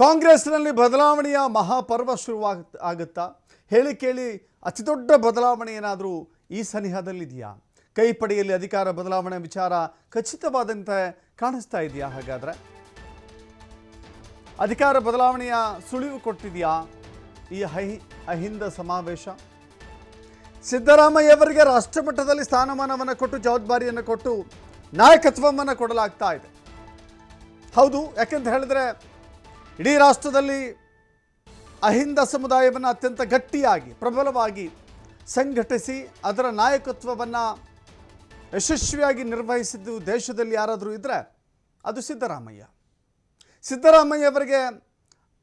ಕಾಂಗ್ರೆಸ್ನಲ್ಲಿ ಬದಲಾವಣೆಯ ಮಹಾಪರ್ವ ಶುರುವಾಗ ಆಗುತ್ತಾ ಹೇಳಿ ಕೇಳಿ ಅತಿ ದೊಡ್ಡ ಬದಲಾವಣೆ ಏನಾದರೂ ಈ ಸನಿಹದಲ್ಲಿದೆಯಾ? ಕೈ ಪಡೆಯಲ್ಲಿ ಅಧಿಕಾರ ಬದಲಾವಣೆ ವಿಚಾರ ಖಚಿತವಾದಂತೆ ಕಾಣಿಸ್ತಾ ಇದೆಯಾ ಹಾಗಾದರೆ? ಅಧಿಕಾರ ಬದಲಾವಣೆಯ ಸುಳಿವು ಕೊಟ್ಟಿದೆಯಾ ಈ ಹೈ ಅಹಿಂದ ಸಮಾವೇಶ? ಸಿದ್ದರಾಮಯ್ಯವರಿಗೆ ರಾಷ್ಟ್ರಮಟ್ಟದಲ್ಲಿ ಸ್ಥಾನಮಾನವನ್ನು ಕೊಟ್ಟು ಜವಾಬ್ದಾರಿಯನ್ನು ಕೊಟ್ಟು ನಾಯಕತ್ವವನ್ನು ಕೊಡಲಾಗ್ತಾ ಇದೆ. ಹೌದು, ಯಾಕೆಂತ ಹೇಳಿದ್ರೆ ಇಡೀ ರಾಷ್ಟ್ರದಲ್ಲಿ ಅಹಿಂದ ಸಮುದಾಯವನ್ನು ಅತ್ಯಂತ ಗಟ್ಟಿಯಾಗಿ, ಪ್ರಬಲವಾಗಿ ಸಂಘಟಿಸಿ ಅದರ ನಾಯಕತ್ವವನ್ನು ಯಶಸ್ವಿಯಾಗಿ ನಿರ್ವಹಿಸಿದ್ದು ದೇಶದಲ್ಲಿ ಯಾರಾದರೂ ಇದ್ದರೆ ಅದು ಸಿದ್ದರಾಮಯ್ಯ. ಸಿದ್ದರಾಮಯ್ಯ ಅವರಿಗೆ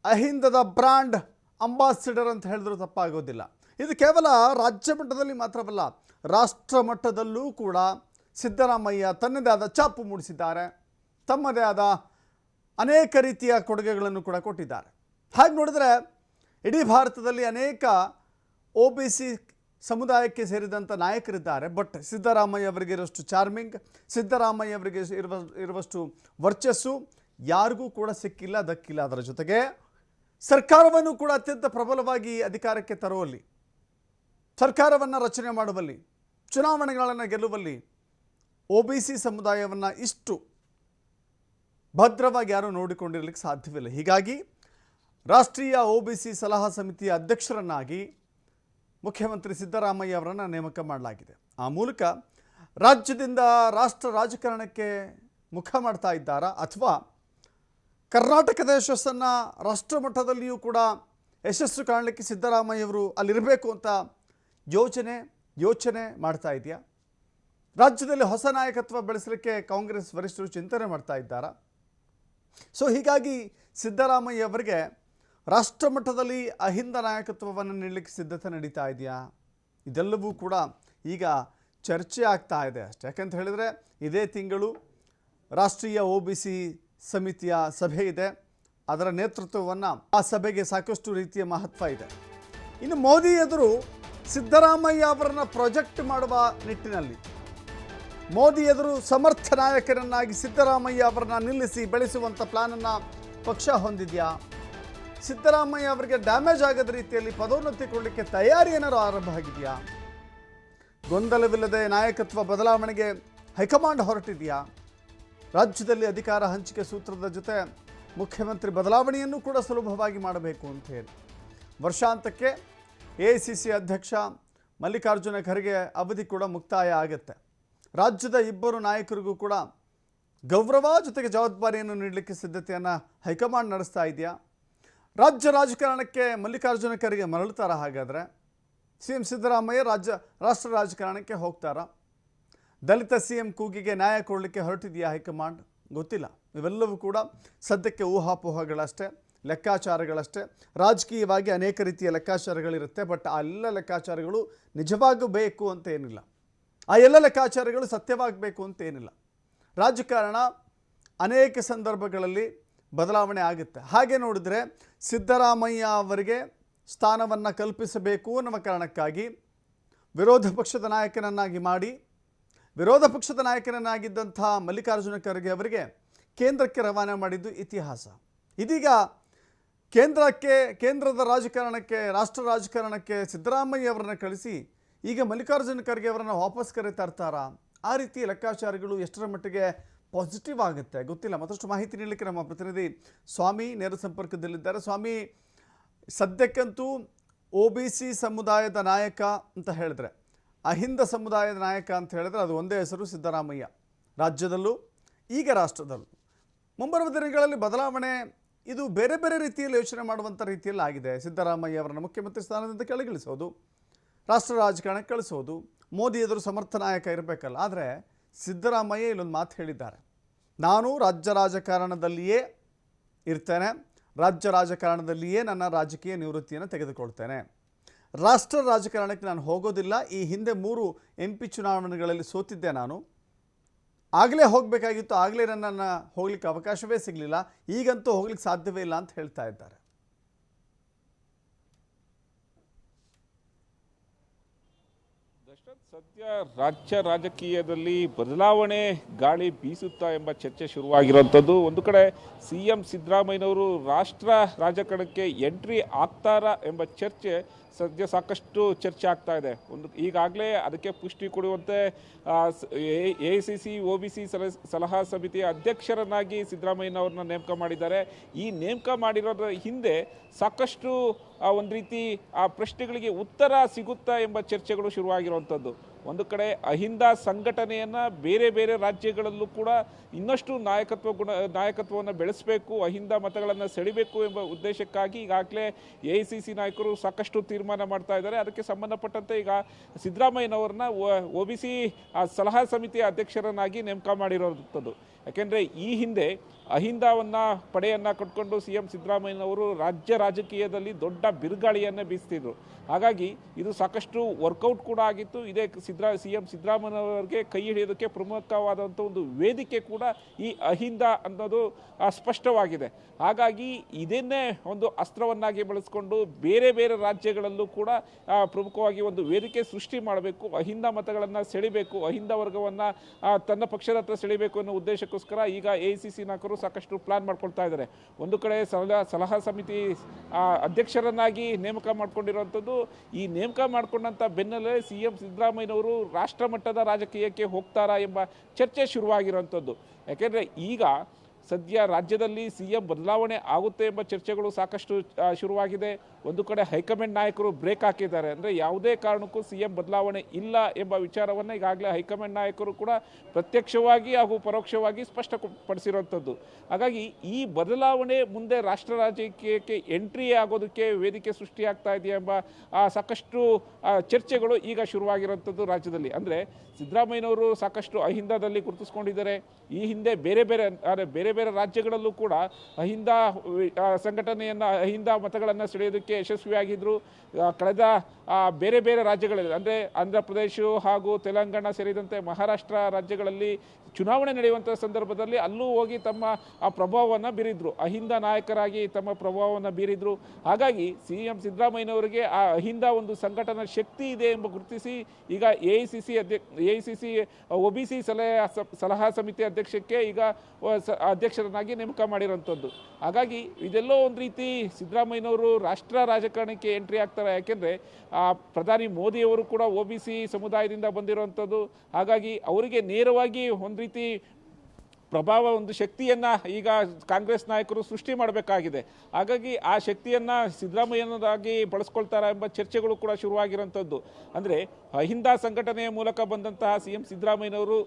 ಅಹಿಂದದ ಬ್ರ್ಯಾಂಡ್ ಅಂಬಾಸಿಡರ್ ಅಂತ ಹೇಳಿದ್ರು ತಪ್ಪಾಗೋದಿಲ್ಲ. ಇದು ಕೇವಲ ರಾಜ್ಯ ಮಟ್ಟದಲ್ಲಿ ಮಾತ್ರವಲ್ಲ, ರಾಷ್ಟ್ರ ಮಟ್ಟದಲ್ಲೂ ಕೂಡ ಸಿದ್ದರಾಮಯ್ಯ ತನ್ನದೇ ಆದ ಚಾಪು ಮೂಡಿಸಿದ್ದಾರೆ, ತಮ್ಮದೇ ಆದ ಅನೇಕ ರೀತಿಯ ಕೊಡುಗೆಗಳನ್ನು ಕೂಡ ಕೊಟ್ಟಿದ್ದಾರೆ. ಹಾಗೆ ನೋಡಿದ್ರೆ ಇಡೀ ಭಾರತದಲ್ಲಿ ಅನೇಕ ಒ ಬಿ ಸಿ ಸಮುದಾಯಕ್ಕೆ ಸೇರಿದಂಥ ನಾಯಕರಿದ್ದಾರೆ. ಬಟ್ ಸಿದ್ದರಾಮಯ್ಯ ಅವರಿಗೆ ಇರುವಷ್ಟು ಚಾರ್ಮಿಂಗ್, ಸಿದ್ದರಾಮಯ್ಯ ಅವರಿಗೆ ಇರುವ, ಇರುವಷ್ಟು ವರ್ಚಸ್ಸು ಯಾರಿಗೂ ಕೂಡ ಸಿಕ್ಕಿಲ್ಲ, ದಕ್ಕಿಲ್ಲ. ಅದರ ಜೊತೆಗೆ ಸರ್ಕಾರವನ್ನು ಕೂಡ ಅತ್ಯಂತ ಪ್ರಬಲವಾಗಿ ಅಧಿಕಾರಕ್ಕೆ ತರುವಲ್ಲಿ, ಸರ್ಕಾರವನ್ನು ರಚನೆ ಮಾಡುವಲ್ಲಿ, ಚುನಾವಣೆಗಳನ್ನು ಗೆಲ್ಲುವಲ್ಲಿ ಒ ಬಿ ಸಿ ಸಮುದಾಯವನ್ನು ಇಷ್ಟು ಭದ್ರವಾಗಿ ಯಾರೂ ನೋಡಿಕೊಂಡಿರಲಿಕ್ಕೆ ಸಾಧ್ಯವಿಲ್ಲ. ಹೀಗಾಗಿ ರಾಷ್ಟ್ರೀಯ ಒ ಬಿ ಸಿ ಸಲಹಾ ಸಮಿತಿಯ ಅಧ್ಯಕ್ಷರನ್ನಾಗಿ ಮುಖ್ಯಮಂತ್ರಿ ಸಿದ್ದರಾಮಯ್ಯ ಅವರನ್ನು ನೇಮಕ ಮಾಡಲಾಗಿದೆ. ಆ ಮೂಲಕ ರಾಜ್ಯದಿಂದ ರಾಷ್ಟ್ರ ರಾಜಕಾರಣಕ್ಕೆ ಮುಖ ಮಾಡ್ತಾ ಇದ್ದಾರಾ ಅಥವಾ ಕರ್ನಾಟಕದ ಯಶಸ್ಸನ್ನು ರಾಷ್ಟ್ರ ಮಟ್ಟದಲ್ಲಿಯೂ ಕೂಡ ಯಶಸ್ಸು ಕಾಣಲಿಕ್ಕೆ ಸಿದ್ದರಾಮಯ್ಯವರು ಅಲ್ಲಿರಬೇಕು ಅಂತ ಯೋಚನೆ ಯೋಚನೆ ಮಾಡ್ತಾ ಇದೆಯಾ? ರಾಜ್ಯದಲ್ಲಿ ಹೊಸ ನಾಯಕತ್ವ ಬೆಳೆಸಲಿಕ್ಕೆ ಕಾಂಗ್ರೆಸ್ ವರಿಷ್ಠರು ಚಿಂತನೆ ಮಾಡ್ತಾ ಇದ್ದಾರಾ? ಸೊ ಹೀಗಾಗಿ ಸಿದ್ದರಾಮಯ್ಯ ಅವರಿಗೆ ರಾಷ್ಟ್ರ ಮಟ್ಟದಲ್ಲಿ ಅಹಿಂದ ನಾಯಕತ್ವವನ್ನು ನೀಡಲಿಕ್ಕೆ ಸಿದ್ಧತೆ ನಡೀತಾ ಇದೆಯಾ? ಇದೆಲ್ಲವೂ ಕೂಡ ಈಗ ಚರ್ಚೆ ಆಗ್ತಾ ಇದೆ. ಅಷ್ಟೇ. ಯಾಕಂತ ಹೇಳಿದರೆ, ಇದೇ ತಿಂಗಳು ರಾಷ್ಟ್ರೀಯ ಒ ಬಿ ಸಿ ಸಮಿತಿಯ ಸಭೆ ಇದೆ. ಅದರ ನೇತೃತ್ವವನ್ನು ಆ ಸಭೆಗೆ ಸಾಕಷ್ಟು ರೀತಿಯ ಮಹತ್ವ ಇದೆ. ಇನ್ನು ಮೋದಿ ಎದುರು ಸಿದ್ದರಾಮಯ್ಯ ಅವರನ್ನು ಪ್ರೊಜೆಕ್ಟ್ ಮಾಡುವ ನಿಟ್ಟಿನಲ್ಲಿ ಮೋದಿ ಎದುರು ಸಮರ್ಥ ನಾಯಕರನ್ನಾಗಿ ಸಿದ್ದರಾಮಯ್ಯ ಅವರನ್ನ ನಿಲ್ಲಿಸಿ ಬೆಳೆಸುವಂಥ ಪ್ಲಾನನ್ನು ಪಕ್ಷ ಹೊಂದಿದೆಯಾ? ಸಿದ್ದರಾಮಯ್ಯ ಅವರಿಗೆ ಡ್ಯಾಮೇಜ್ ಆಗದ ರೀತಿಯಲ್ಲಿ ಪದೋನ್ನತಿ ಕೊಡಲಿಕ್ಕೆ ತಯಾರಿ ಏನಾದರೂ ಆರಂಭ ಆಗಿದೆಯಾ? ಗೊಂದಲವಿಲ್ಲದೆ ನಾಯಕತ್ವ ಬದಲಾವಣೆಗೆ ಹೈಕಮಾಂಡ್ ಹೊರಟಿದೆಯಾ? ರಾಜ್ಯದಲ್ಲಿ ಅಧಿಕಾರ ಹಂಚಿಕೆ ಸೂತ್ರದ ಜೊತೆ ಮುಖ್ಯಮಂತ್ರಿ ಬದಲಾವಣೆಯನ್ನು ಕೂಡ ಸುಲಭವಾಗಿ ಮಾಡಬೇಕು ಅಂತ ಹೇಳಿ. ವರ್ಷಾಂತಕ್ಕೆ ಎ ಅಧ್ಯಕ್ಷ ಮಲ್ಲಿಕಾರ್ಜುನ ಖರ್ಗೆ ಅವಧಿ ಕೂಡ ಮುಕ್ತಾಯ ಆಗುತ್ತೆ. ರಾಜ್ಯದ ಇಬ್ಬರು ನಾಯಕರಿಗೂ ಕೂಡ ಗೌರವ ಜೊತೆಗೆ ಜವಾಬ್ದಾರಿಯನ್ನು ನೀಡಲಿಕ್ಕೆ ಸಿದ್ಧತೆಯನ್ನು ಹೈಕಮಾಂಡ್ ನಡೆಸ್ತಾ ಇದೆಯಾ? ರಾಜ್ಯ ರಾಜಕಾರಣಕ್ಕೆ ಮಲ್ಲಿಕಾರ್ಜುನ ಖರ್ಗೆ ಮರಳುತ್ತಾರ ಹಾಗಾದರೆ? ಸಿ ಎಂ ಸಿದ್ದರಾಮಯ್ಯ ರಾಜ್ಯ, ರಾಷ್ಟ್ರ ರಾಜಕಾರಣಕ್ಕೆ ಹೋಗ್ತಾರಾ? ದಲಿತ ಸಿ ಎಂ ಕೂಗಿಗೆ ನ್ಯಾಯ ಕೊಡಲಿಕ್ಕೆ ಹೊರಟಿದೆಯಾ ಹೈಕಮಾಂಡ್? ಗೊತ್ತಿಲ್ಲ. ಇವೆಲ್ಲವೂ ಕೂಡ ಸದ್ಯಕ್ಕೆ ಊಹಾಪೋಹಗಳಷ್ಟೇ, ಲೆಕ್ಕಾಚಾರಗಳಷ್ಟೇ. ರಾಜಕೀಯವಾಗಿ ಅನೇಕ ರೀತಿಯ ಲೆಕ್ಕಾಚಾರಗಳಿರುತ್ತೆ, ಬಟ್ ಆ ಎಲ್ಲ ಲೆಕ್ಕಾಚಾರಗಳು ನಿಜವಾಗಬೇಕು ಅಂತ ಏನಿಲ್ಲ. ಆ ಎಲ್ಲ ಲೆಕ್ಕಾಚಾರಗಳು ಸತ್ಯವಾಗಬೇಕು ಅಂತ ಏನಿಲ್ಲ. ರಾಜಕಾರಣ ಅನೇಕ ಸಂದರ್ಭಗಳಲ್ಲಿ ಬದಲಾವಣೆ ಆಗುತ್ತೆ. ಹಾಗೆ ನೋಡಿದರೆ ಸಿದ್ದರಾಮಯ್ಯ ಅವರಿಗೆ ಸ್ಥಾನವನ್ನು ಕಲ್ಪಿಸಬೇಕು ಅನ್ನುವ ಕಾರಣಕ್ಕಾಗಿ ವಿರೋಧ ಪಕ್ಷದ ನಾಯಕನನ್ನಾಗಿ ಮಾಡಿ, ವಿರೋಧ ಪಕ್ಷದ ನಾಯಕನನ್ನಾಗಿದ್ದಂಥ ಮಲ್ಲಿಕಾರ್ಜುನ ಖರ್ಗೆ ಅವರಿಗೆ ಕೇಂದ್ರಕ್ಕೆ ರವಾನೆ ಮಾಡಿದ್ದು ಇತಿಹಾಸ. ಇದೀಗ ಕೇಂದ್ರಕ್ಕೆ, ಕೇಂದ್ರದ ರಾಜಕಾರಣಕ್ಕೆ, ರಾಷ್ಟ್ರ ರಾಜಕಾರಣಕ್ಕೆ ಸಿದ್ದರಾಮಯ್ಯ ಅವರನ್ನು ಕಳಿಸಿ ಈಗ ಮಲ್ಲಿಕಾರ್ಜುನ ಖರ್ಗೆ ಅವರನ್ನು ವಾಪಸ್ ಕರೆ ತರ್ತಾರಾ? ಆ ರೀತಿ ಲೆಕ್ಕಾಚಾರಗಳು ಎಷ್ಟರ ಮಟ್ಟಿಗೆ ಪಾಸಿಟಿವ್ ಆಗುತ್ತೆ? ಗೊತ್ತಿಲ್ಲ, ಮತ್ತಷ್ಟು ಮಾಹಿತಿ ನೀಡಲಿಕ್ಕೆ ನಮ್ಮ ಪ್ರತಿನಿಧಿ ಸ್ವಾಮಿ ನೇರ ಸಂಪರ್ಕದಲ್ಲಿದ್ದಾರೆ. ಸ್ವಾಮಿ, ಸದ್ಯಕ್ಕಂತೂ ಒ ಬಿ ಸಿ ಸಮುದಾಯದ ನಾಯಕ ಅಂತ ಹೇಳಿದ್ರೆ, ಅಹಿಂದ ಸಮುದಾಯದ ನಾಯಕ ಅಂತ ಹೇಳಿದ್ರೆ ಅದು ಒಂದೇ ಹೆಸರು ಸಿದ್ದರಾಮಯ್ಯ. ರಾಜ್ಯದಲ್ಲೂ, ಈಗ ರಾಷ್ಟ್ರದಲ್ಲೂ. ಮುಂಬರುವ ದಿನಗಳಲ್ಲಿ ಬದಲಾವಣೆ ಇದು ಬೇರೆ ಬೇರೆ ರೀತಿಯಲ್ಲಿ ಯೋಚನೆ ಮಾಡುವಂಥ ರೀತಿಯಲ್ಲಿ ಆಗಿದೆ. ಸಿದ್ದರಾಮಯ್ಯ ಅವರನ್ನು ಮುಖ್ಯಮಂತ್ರಿ ಸ್ಥಾನದಿಂದ ಕೆಳಗಿಳಿಸೋದು ರಾಷ್ಟ್ರ ರಾಜಕಾರಣಕ್ಕೆ ಕಳಿಸೋದು, ಮೋದಿ ಎದುರು ಸಮರ್ಥ ನಾಯಕ ಇರಬೇಕಲ್ಲ, ಆದರೆ ಸಿದ್ದರಾಮಯ್ಯ ಇಲ್ಲೊಂದು ಮಾತು ಹೇಳಿದ್ದಾರೆ. ನಾನು ರಾಜ್ಯ ರಾಜಕಾರಣದಲ್ಲಿಯೇ ಇರ್ತೇನೆ, ರಾಜ್ಯ ರಾಜಕಾರಣದಲ್ಲಿಯೇ ನನ್ನ ರಾಜಕೀಯ ನಿವೃತ್ತಿಯನ್ನು ತೆಗೆದುಕೊಳ್ತೇನೆ. ರಾಷ್ಟ್ರ ರಾಜಕಾರಣಕ್ಕೆ ನಾನು ಹೋಗೋದಿಲ್ಲ, ಈ ಹಿಂದೆ ಮೂರು ಎಂ ಪಿ ಚುನಾವಣೆಗಳಲ್ಲಿ ಸೋತಿದ್ದೆ ನಾನು. ಆಗಲೇ ಹೋಗಬೇಕಾಗಿತ್ತು, ಆಗಲೇ ನನ್ನನ್ನು ಹೋಗ್ಲಿಕ್ಕೆ ಅವಕಾಶವೇ ಸಿಗಲಿಲ್ಲ, ಈಗಂತೂ ಹೋಗ್ಲಿಕ್ಕೆ ಸಾಧ್ಯವೇ ಇಲ್ಲ ಅಂತ ಹೇಳ್ತಾ ಇದ್ದಾರೆ. ಸದ್ಯ ರಾಜ್ಯ ರಾಜಕೀಯದಲ್ಲಿ ಬದಲಾವಣೆ ಗಾಳಿ ಬೀಸುತ್ತಾ ಎಂಬ ಚರ್ಚೆ ಶುರುವಾಗಿರುವಂಥದ್ದು. ಒಂದು ಕಡೆ ಸಿ ಎಂ ಸಿದ್ದರಾಮಯ್ಯನವರು ರಾಷ್ಟ್ರ ರಾಜಕಾರಣಕ್ಕೆ ಎಂಟ್ರಿ ಆಗ್ತಾರಾ ಎಂಬ ಚರ್ಚೆ ಸದ್ಯ ಸಾಕಷ್ಟು ಚರ್ಚೆ ಆಗ್ತಾ ಇದೆ. ಒಂದು ಈಗಾಗಲೇ ಅದಕ್ಕೆ ಪುಷ್ಟಿ ಕೊಡುವಂತೆ A C C, O B C ಸಲಹಾ ಸಮಿತಿಯ ಅಧ್ಯಕ್ಷರನ್ನಾಗಿ ಸಿದ್ದರಾಮಯ್ಯನವ್ರನ್ನ ನೇಮಕ ಮಾಡಿದ್ದಾರೆ. ಈ ನೇಮಕ ಮಾಡಿರೋದ್ರ ಹಿಂದೆ ಸಾಕಷ್ಟು ಒಂದು ರೀತಿ ಆ ಪ್ರಶ್ನೆಗಳಿಗೆ ಉತ್ತರ ಸಿಗುತ್ತಾ ಎಂಬ ಚರ್ಚೆಗಳು ಶುರುವಾಗಿರುವಂಥದ್ದು. ಒಂದು ಕಡೆ ಅಹಿಂದ ಸಂಘಟನೆಯನ್ನು ಬೇರೆ ಬೇರೆ ರಾಜ್ಯಗಳಲ್ಲೂ ಕೂಡ ಇನ್ನಷ್ಟು ನಾಯಕತ್ವ ಗುಣ, ನಾಯಕತ್ವವನ್ನು ಬೆಳೆಸಬೇಕು, ಅಹಿಂದ ಮತಗಳನ್ನು ಸೆಳಿಬೇಕು ಎಂಬ ಉದ್ದೇಶಕ್ಕಾಗಿ ಈಗಾಗಲೇ ಎ ಐ ಸಿ ಸಿ ನಾಯಕರು ಸಾಕಷ್ಟು ತೀರ್ಮಾನ ಮಾಡ್ತಾ ಇದ್ದಾರೆ. ಅದಕ್ಕೆ ಸಂಬಂಧಪಟ್ಟಂತೆ ಈಗ ಸಿದ್ದರಾಮಯ್ಯನವ್ರನ್ನ ಒ ಬಿ ಸಿ ಸಲಹಾ ಸಮಿತಿಯ ಅಧ್ಯಕ್ಷರನ್ನಾಗಿ ನೇಮಕ ಮಾಡಿರೋಂಥದ್ದು ಯಾಕೆಂದರೆ ಈ ಹಿಂದೆ ಅಹಿಂದವನ್ನು ಪಡೆಯನ್ನು ಕಟ್ಕೊಂಡು ಸಿ ಎಂ ಸಿದ್ದರಾಮಯ್ಯನವರು ರಾಜ್ಯ ರಾಜಕೀಯದಲ್ಲಿ ದೊಡ್ಡ ಬಿರುಗಾಳಿಯನ್ನು ಬೀಸ್ತಿದ್ರು. ಹಾಗಾಗಿ ಇದು ಸಾಕಷ್ಟು ವರ್ಕೌಟ್ ಕೂಡ ಆಗಿತ್ತು. ಇದೇ ಸಿದ್ದರಾ ಸಿ ಎಂ ಸಿದ್ದರಾಮಯ್ಯನವರಿಗೆ ಕೈ ಹಿಡಿಯೋದಕ್ಕೆ ಪ್ರಮುಖವಾದಂಥ ಒಂದು ವೇದಿಕೆ ಕೂಡ ಈ ಅಹಿಂದ ಅನ್ನೋದು ಸ್ಪಷ್ಟವಾಗಿದೆ. ಹಾಗಾಗಿ ಇದನ್ನೇ ಒಂದು ಅಸ್ತ್ರವನ್ನಾಗಿ ಬಳಸ್ಕೊಂಡು ಬೇರೆ ಬೇರೆ ರಾಜ್ಯಗಳಲ್ಲೂ ಕೂಡ ಪ್ರಮುಖವಾಗಿ ಒಂದು ವೇದಿಕೆ ಸೃಷ್ಟಿ ಮಾಡಬೇಕು. ಅಹಿಂದ ಮತಗಳನ್ನು ಸೆಳಿಬೇಕು. ಅಹಿಂದ ವರ್ಗವನ್ನು ತನ್ನ ಪಕ್ಷದ ಹತ್ರ ಸೆಳಿಬೇಕು ಅನ್ನೋ ಉದ್ದೇಶಕ್ಕೋಸ್ಕರ ಈಗ ಎ ಸಿ ಸಿ ನಾಯಕರು ಸಾಕಷ್ಟು ಪ್ಲಾನ್ ಮಾಡ್ಕೊಳ್ತಾ ಇದ್ದಾರೆ. ಒಂದು ಕಡೆ ಸಲಹಾ ಸಲಹಾ ಸಮಿತಿ ಅಧ್ಯಕ್ಷರನ್ನಾಗಿ ನೇಮಕ ಮಾಡ್ಕೊಂಡಿರುವಂಥದ್ದು, ಈ ನೇಮಕ ಮಾಡ್ಕೊಂಡಂಥ ಬೆನ್ನಲ್ಲೇ ಸಿ ಎಂ ಸಿದ್ದರಾಮಯ್ಯನವರು ರಾಷ್ಟ್ರಮಟ್ಟದ ರಾಜಕೀಯಕ್ಕೆ ಹೋಗ್ತಾರಾ ಎಂಬ ಚರ್ಚೆ ಶುರುವಾಗಿರುವಂಥದ್ದು. ಯಾಕೆಂದರೆ ಈಗ ಸದ್ಯ ರಾಜ್ಯದಲ್ಲಿ ಸಿ ಎಂ ಬದಲಾವಣೆ ಆಗುತ್ತೆ ಎಂಬ ಚರ್ಚೆಗಳು ಸಾಕಷ್ಟು ಶುರುವಾಗಿದೆ. ಒಂದು ಕಡೆ ಹೈಕಮಾಂಡ್ ನಾಯಕರು ಬ್ರೇಕ್ ಹಾಕಿದ್ದಾರೆ. ಅಂದರೆ ಯಾವುದೇ ಕಾರಣಕ್ಕೂ ಸಿ ಎಂ ಬದಲಾವಣೆ ಇಲ್ಲ ಎಂಬ ವಿಚಾರವನ್ನು ಈಗಾಗಲೇ ಹೈಕಮಾಂಡ್ ನಾಯಕರು ಕೂಡ ಪ್ರತ್ಯಕ್ಷವಾಗಿ ಹಾಗೂ ಪರೋಕ್ಷವಾಗಿ ಸ್ಪಷ್ಟಪಡಿಸಿರುವಂಥದ್ದು ಹಾಗಾಗಿ ಈ ಬದಲಾವಣೆ ಮುಂದೆ ರಾಷ್ಟ್ರ ರಾಜಕೀಯಕ್ಕೆ ಎಂಟ್ರಿ ಆಗೋದಕ್ಕೆ ವೇದಿಕೆ ಸೃಷ್ಟಿಯಾಗ್ತಾ ಇದೆಯಾ ಎಂಬ ಸಾಕಷ್ಟು ಚರ್ಚೆಗಳು ಈಗ ಶುರುವಾಗಿರುವಂಥದ್ದು ರಾಜ್ಯದಲ್ಲಿ. ಅಂದರೆ ಸಿದ್ದರಾಮಯ್ಯನವರು ಸಾಕಷ್ಟು ಅಹಿಂದದಲ್ಲಿ ಗುರುತಿಸ್ಕೊಂಡಿದ್ದಾರೆ. ಈ ಹಿಂದೆ ಬೇರೆ ಬೇರೆ, ಅಂದರೆ ಬೇರೆ ಬೇರೆ ರಾಜ್ಯಗಳಲ್ಲೂ ಕೂಡ ಅಹಿಂದ ಸಂಘಟನೆಯನ್ನು, ಅಹಿಂದ ಮತಗಳನ್ನು ಸೆಳೆಯೋದಕ್ಕೆ ಯಶಸ್ವಿಯಾಗಿದ್ದರು ಕಳೆದ ಬೇರೆ ಬೇರೆ ರಾಜ್ಯಗಳಲ್ಲಿ, ಅಂದರೆ ಆಂಧ್ರ ಪ್ರದೇಶ ಹಾಗೂ ತೆಲಂಗಾಣ ಸೇರಿದಂತೆ ಮಹಾರಾಷ್ಟ್ರ ರಾಜ್ಯಗಳಲ್ಲಿ ಚುನಾವಣೆ ನಡೆಯುವಂಥ ಸಂದರ್ಭದಲ್ಲಿ ಅಲ್ಲೂ ಹೋಗಿ ತಮ್ಮ ಆ ಪ್ರಭಾವವನ್ನು ಬೀರಿದ್ರು. ಅಹಿಂದ ನಾಯಕರಾಗಿ ತಮ್ಮ ಪ್ರಭಾವವನ್ನು ಬೀರಿದ್ರು. ಹಾಗಾಗಿ ಸಿ ಎಂ ಸಿದ್ದರಾಮಯ್ಯನವರಿಗೆ ಆ ಅಹಿಂದ ಒಂದು ಸಂಘಟನಾ ಶಕ್ತಿ ಇದೆ ಎಂಬ ಗುರುತಿಸಿ ಈಗ ಎ ಐ ಸಿ ಸಿ ಅಧ್ಯಕ್ಷ, A I C C, O B C ಸಲಹಾ ಸಲಹಾ ಸಮಿತಿ ಅಧ್ಯಕ್ಷಕ್ಕೆ ಈಗ ಅಧ್ಯಕ್ಷರನ್ನಾಗಿ ನೇಮಕ ಮಾಡಿರೋಂಥದ್ದು ಹಾಗಾಗಿ ಇದೆಲ್ಲೋ ಒಂದು ರೀತಿ ಸಿದ್ದರಾಮಯ್ಯನವರು ರಾಷ್ಟ್ರ ರಾಜಕಾರಣಕ್ಕೆ ಎಂಟ್ರಿ ಆಗ್ತಾರೆ. ಯಾಕೆಂದರೆ ಪ್ರಧಾನಿ ಮೋದಿಯವರು ಕೂಡ ಒ ಬಿ ಸಿ ಸಮುದಾಯದಿಂದ ಬಂದಿರುವಂಥದ್ದು. ಹಾಗಾಗಿ ಅವರಿಗೆ ನೇರವಾಗಿ ಒಂದು ರೀತಿ ಪ್ರಭಾವ ಒಂದು ಶಕ್ತಿಯನ್ನ ಈಗ ಕಾಂಗ್ರೆಸ್ ನಾಯಕರು ಸೃಷ್ಟಿ ಮಾಡಬೇಕಾಗಿದೆ. ಹಾಗಾಗಿ ಆ ಶಕ್ತಿಯನ್ನ ಸಿದ್ದರಾಮಯ್ಯನದಾಗಿ ಬಳಸ್ಕೊಳ್ತಾರ ಎಂಬ ಚರ್ಚೆಗಳು ಕೂಡ ಶುರುವಾಗಿರುವಂಥದ್ದು ಅಂದರೆ ಅಹಿಂದ ಸಂಘಟನೆಯ ಮೂಲಕ ಬಂದಂತಹ ಸಿ ಎಂ ಸಿದ್ದರಾಮಯ್ಯನವರು